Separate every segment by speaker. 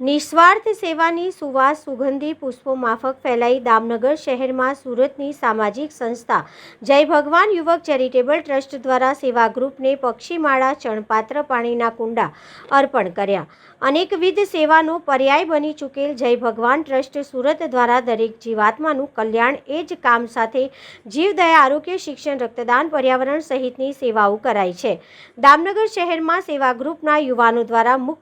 Speaker 1: નિસ્વાર્થ સેવાની સુવાસ સુગંધી પુષ્પો માફક ફેલાઈ દામનગર શહેરમાં સુરતની સામાજિક સંસ્થા જય ભગવાન યુવક ચેરિટેબલ ટ્રસ્ટ દ્વારા સેવા ગ્રુપને પક્ષીમાળા, ચણપાત્ર પાણીના કુંડા અર્પણ કર્યા. અનેકવિધ સેવાનો પર્યાય બની ચૂકેલ જય ભગવાન ટ્રસ્ટ સુરત દ્વારા દરેક જીવાત્માનું કલ્યાણ એ જ કામ સાથે જીવદયા આરોગ્ય, શિક્ષણ, રક્તદાન, પર્યાવરણ સહિતની સેવાઓ કરાઈ છે. દામનગર શહેરમાં સેવા ગ્રુપના યુવાનો દ્વારા મુક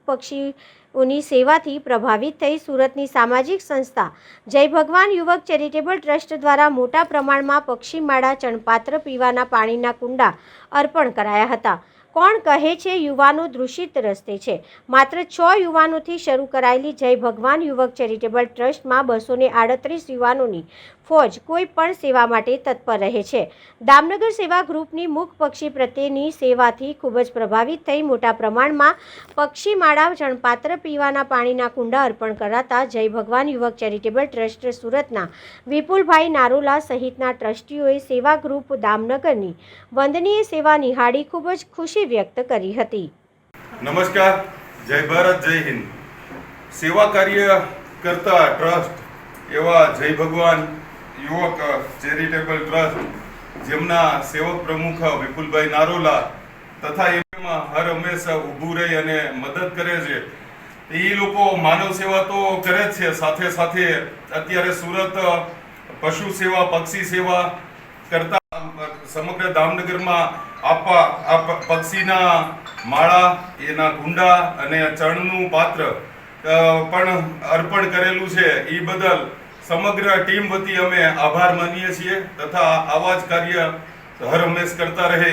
Speaker 1: પક્ષીઓની સેવાથી પ્રભાવિત થઈ સુરતની સામાજિક સંસ્થા જય ભગવાન યુવક ચેરિટેબલ ટ્રસ્ટ દ્વારા મોટા પ્રમાણમાં પક્ષીમાળા ચણપાત્ર પીવાના પાણીના કુંડા અર્પણ કરાયા હતા. કોણ કહે છે યુવાનો દૂષિત રસ્તે છે? માત્ર છ યુવાનોથી શરૂ કરાયેલી જય ભગવાન યુવક ચેરિટેબલ ટ્રસ્ટમાં બસો ને આડત્રીસ યુવાનોની ફોજ કોઈ પણ સેવા માટે તત્પર રહે છે. દામનગર સેવા ગ્રુપની મુખ પક્ષી પ્રત્યેની સેવાથી ખૂબ જ પ્રભાવિત થઈ મોટા પ્રમાણમાં પક્ષીમાળા જણપાત્ર પીવાના પાણીના કુંડા અર્પણ કરાતા જય ભગવાન યુવક ચેરિટેબલ ટ્રસ્ટ સુરતના વિપુલભાઈ નારોલા સહિતના ટ્રસ્ટીઓએ સેવા ગ્રુપ દામનગરની વંદનીય સેવા નિહાળી ખૂબ જ ખુશી વ્યક્ત કરી હતી.
Speaker 2: નમસ્કાર, જય ભારત, જય હિન્દ. સેવા કાર્ય કરતા ટ્રસ્ટ એવા જય ભગવાન યુવક ચેરિટેબલ ટ્રસ્ટ, જેમના સેવક પ્રમુખ વિપુલભાઈ નારોલા તથા એમાં હર હંમેશા ઊભું રહી અને મદદ કરે છે. એ લોકો માનવ સેવા તો કરે જ છે. સાથે સાથે અત્યારે સુરત પશુ સેવા, પક્ષી સેવા કરતા સમગ્ર દામનગરમાં આપવા આ પક્ષીના માળા, એના ગુંડા અને ચણનું પાત્ર પણ અર્પણ કરેલું છે. એ બદલ સમગ્ર ટીમ વતી અમે આભાર માનીએ છીએ તથા આવા જ કાર્ય હર હંમેશ કરતા રહે.